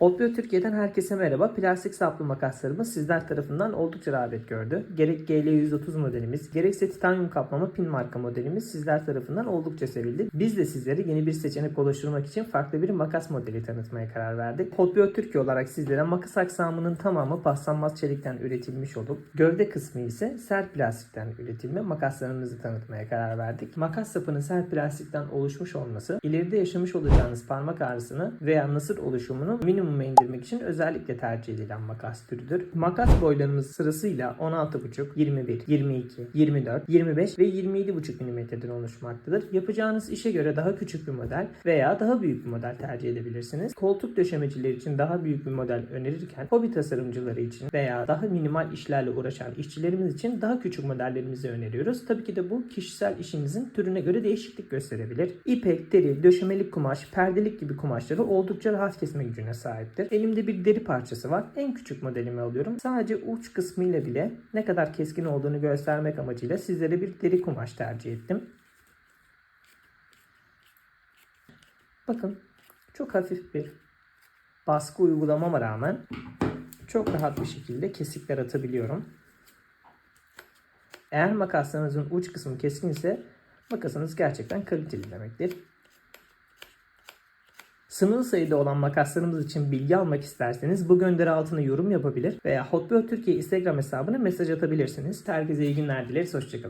Hotbio Türkiye'den herkese merhaba. Plastik saplı makaslarımız sizler tarafından oldukça rağbet gördü. Gerek GL130 modelimiz, gerekse titanyum kaplama pin marka modelimiz sizler tarafından oldukça sevildi. Biz de sizlere yeni bir seçenek oluşturmak için farklı bir makas modeli tanıtmaya karar verdik. Hotbio Türkiye olarak sizlere makas aksamının tamamı paslanmaz çelikten üretilmiş olup gövde kısmı ise sert plastikten üretilme makaslarımızı tanıtmaya karar verdik. Makas sapının sert plastikten oluşmuş olması ileride yaşamış olacağınız parmak ağrısını veya nasır oluşumunu minimuma indirmek için özellikle tercih edilen makas türüdür. Makas boylarımız sırasıyla 16,5, 21, 22, 24, 25 ve 27,5 mm'den oluşmaktadır. Yapacağınız işe göre daha küçük bir model veya daha büyük bir model tercih edebilirsiniz. Koltuk döşemeciler için daha büyük bir model önerirken hobi tasarımcıları için veya daha minimal işlerle uğraşan işçilerimiz için daha küçük modellerimizi öneriyoruz. Tabii ki de bu kişisel işinizin türüne göre değişiklik gösterebilir. İpek, deri, döşemelik kumaş, perdelik gibi kumaşları oldukça rahat kesme gücüne sahiptir. Elimde bir deri parçası var. En küçük modelimi alıyorum. Sadece uç kısmıyla bile ne kadar keskin olduğunu göstermek amacıyla sizlere bir deri kumaş tercih ettim. Bakın çok hafif bir baskı uygulamama rağmen çok rahat bir şekilde kesikler atabiliyorum. Eğer makaslarınızın uç kısmı keskinse makasınız gerçekten kaliteli demektir. Sınırlı sayıda olan makaslarımız için bilgi almak isterseniz bu gönderi altına yorum yapabilir veya Hotbio Türkiye Instagram hesabına mesaj atabilirsiniz. Herkese iyi günler dileriz. Hoşçakalın.